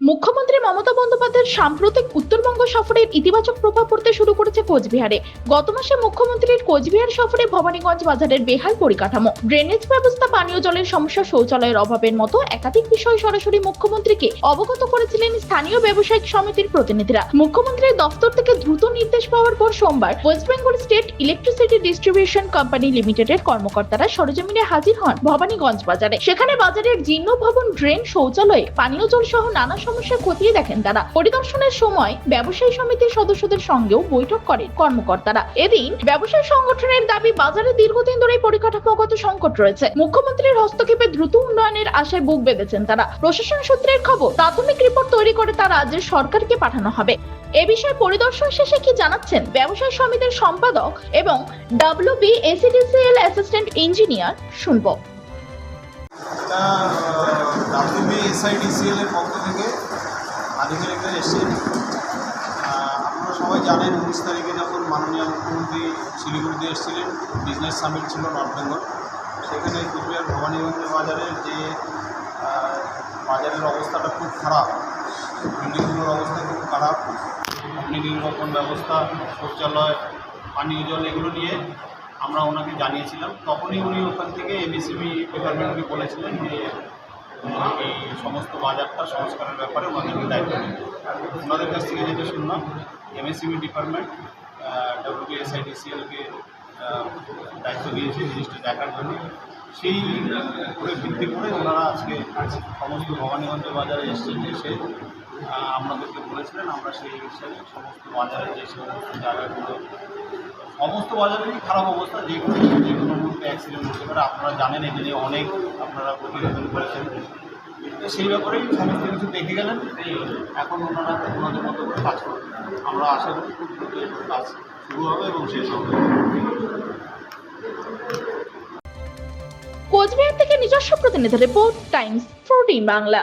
মুখ্যমন্ত্রী মমতা বন্দ্যোপাধ্যায়ের সাম্প্রতিক উত্তরবঙ্গ সফরের ইতিবাচক প্রভাব পড়তে শুরু করেছে কোচবিহারে। গত মাসে মুখ্যমন্ত্রীর কোচবিহার সফরে ভবানীগঞ্জ বাজারের বেহাল পরিকাঠামো, ড্রেনেজ ব্যবস্থা, পানীয় জলের সমস্যা, শৌচালয়ের অভাবের মতো একাধিক বিষয় সরাসরি মুখ্যমন্ত্রীকে অবগত করেছিলেন স্থানীয় ব্যবসায়িক সমিতির প্রতিনিধিরা। মুখ্যমন্ত্রীর দফতর থেকে দ্রুত নির্দেশ পাওয়ার পর সোমবার west Bengal state electricity distribution company লিমিটেডের কর্মকর্তারা সরজমিনে হাজির হন ভবানীগঞ্জ বাজারে। সেখানে বাজারের জীর্ণ ভবন, ড্রেন, শৌচালয়ে পানীয় জল সহ নানা সমস্যা খতিয়ে দেখেন তারা। পরিদর্শনের সময় ব্যবসায়ী সমিতির সদস্যদের সঙ্গেও বৈঠক করেন কর্মকর্তারা। এদিন ব্যবসায়ী সংগঠনের দাবি, বাজারে দীর্ঘদিন ধরে পরিকাঠামোগত সংকট রয়েছে। মুখ্যমন্ত্রীর হস্তক্ষেপে দ্রুত উন্নয়নের আশায় বুক বেঁধেছেন তারা। প্রশাসন সূত্রের খবর, প্রাথমিক রিপোর্ট তৈরি করে তারা রাজ্যের সরকারকে পাঠানো হবে। এ বিষয়ে পরিদর্শন শেষে কি জানাচ্ছেন? ব্যবসায়ী সমিতির সম্পাদক এবং ডাব্লিউবি এসিডিসিএল অ্যাসিস্ট্যান্ট ইঞ্জিনিয়ার শুনব। ডাব্লিউবি এসআইডিসিএল এর পক্ষ থেকে আধিকারিকরা আহ, আপনারা সবাই জানেন উনিশ তারিখে যখন মাননীয় মুখ্যমন্ত্রী শিলিগুড়িতে এসেছিলেন বিজনেস সামিট ছিল নর্থ বেঙ্গল। সেখানে কুচবিহার ভবানীগঞ্জের বাজারের যে বাজারের অবস্থাটা খুব খারাপ বিল্ডিংগুলোর অবস্থা খুব খারাপ অগ্নি নির্বাপন ব্যবস্থা শৌচালয় পানীয় জল এগুলো নিয়ে আমরা ওনাকে জানিয়েছিলাম। তখনই উনি ওখান থেকে এবিসিবি ডিপার্টমেন্টকে বলেছিলেন যে সমস্ত বাজারটা সংস্কারের ব্যাপারে ওনাদেরকে দায়িত্ব ওনাদের কাছ থেকে যেটা শুনলাম এমএসসিবি ডিপার্টমেন্ট ডাব্লিউবিএসআইডিসিএলকে দায়িত্ব দিয়েছে জিনিসটা দেখার জন্য। সেই উপরে ভিত্তি করে ওনারা আজকে সমস্ত ভবানীগঞ্জ বাজারে এসেছেন এসে আহ, আপনাদেরকে বলেছিলেন আমরা সেই হিসাবে সমস্ত বাজারে যে সমস্ত জায়গাগুলো সমস্ত বাজারেরই খারাপ অবস্থা, যে কোনো যে কোনো মুহূর্তে অ্যাক্সিডেন্ট হতে পারে। আপনারা জানেন এগুলো নিয়ে অনেক আপনারা প্রতিবেদন করেছেন। তো সেই ব্যাপারেই সমস্ত কিছু দেখে গেলেন এখন ওনারা ওনাদের মতো করে কাজ করবেন। আমরা আশা করি খুব দ্রুত কাজ শুরু হবে এবং শেষ হবে। কোচবিহার থেকে নিজস্ব প্রতিনিধি রিপোর্ট, টাইমস ফোরটিন বাংলা।